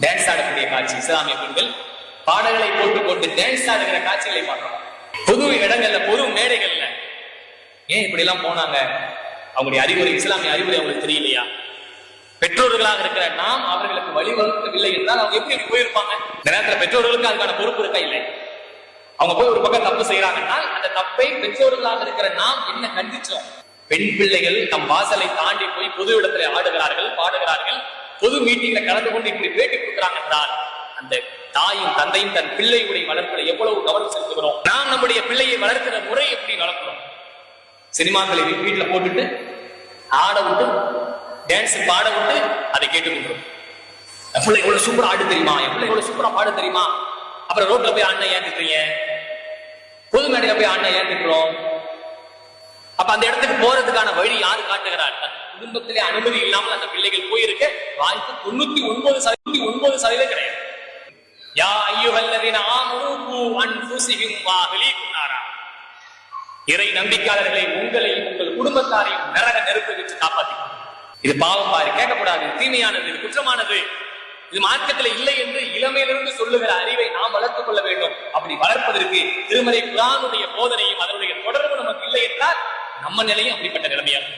Dance ஆடக்கூடிய காட்சி இஸ்லாமிய பெண்கள் பாடல்களை போட்டுக்கொண்டு டான்ஸ் ஆடுகிற காட்சிகளை பார்க்கிறோம் பொது இடங்கள்ல பொது மேடைகள்ல. ஏன் இப்படி எல்லாம் போனாங்க? அவங்களுடைய அறிவுரை இஸ்லாமிய அறிவுரை அவங்களுக்கு தெரியலையா? பெற்றோர்களாக இருக்கிற நாம் அவர்களுக்கு வழிவகுக்கவில்லை என்றால் அவங்க எப்படி போயிருப்பாங்க? இந்த நேரத்தில் பெற்றோர்களுக்கு அதுக்கான பொறுப்பு இருக்கா? இல்லை. அவங்க போய் ஒரு பக்கம் தப்பு செய்யறாங்கன்னா அந்த தப்பை பெற்றோர்களாக இருக்கிற நாம் என்ன கண்டிச்சோம்? பெண் பிள்ளைகள் தம் வாசலை தாண்டி போய் பொது இடத்துல ஆடுகிறார் பொது மீட்டிங்ல கலந்து கொண்டு இப்படி பேட்டி கொடுக்கிறாங்க என்றால் அந்த தாயும் தந்தையும் தன் பிள்ளையுடைய வளர்ப்பில் எவ்வளவு கவனம் செலுத்துகிறோம்? நாம் நம்முடைய பிள்ளையை வளர்க்கிற முறை எப்படி வளர்க்கிறோம்? சினிமாக்களை வீட்டில் வீட்டுல போட்டுட்டு ஆட விட்டு டான்ஸ் பாட விட்டு அதை கேட்டு கொடுக்குறோம் என் பிள்ளை எவ்வளவு சூப்பரா ஆடு தெரியுமா? என் பிள்ளை எவ்வளவு சூப்பரா பாட தெரியுமா? அப்புறம் ரோட்ல போய் அண்ணன் ஏன் திட்டுறீங்க? பொது மேடையில போய் அண்ணன் ஏன் திட்டுறோம்? அப்ப அந்த இடத்துக்கு போறதுக்கான வழி யாரு காட்டுகிறார் குடும்பத்திலே அனுமதி இல்லாமல் அந்த பிள்ளைகள் போயிருக்க வாய்ப்பு தொண்ணூத்தி ஒன்பது சதவீதம் ஒன்பது சதவீதம் கிடையாது. யா ஐயுகல்லதீன ஆமனூ இறை நம்பிக்கையாளர்களை உங்களையும் உங்கள் குடும்பத்தாரையும் நரக நெருப்பு வச்சு காப்பாற்றிக்கணும் இது பாவம் பாரு கேட்கக்கூடாது தீமையானது இது குற்றமானது. இது மார்க்கத்தில் இல்லை என்று இளமையிலிருந்து சொல்லுகிற அறிவை நாம் வளர்த்துக் கொள்ள வேண்டும். அப்படி வளர்ப்பதற்கு திருமலை குரானுடைய போதனையும் அதனுடைய தொடர்பு நமக்கு இல்லை என்றால் நம்ம நிலையும் அப்படிப்பட்ட நிலைமையாகும்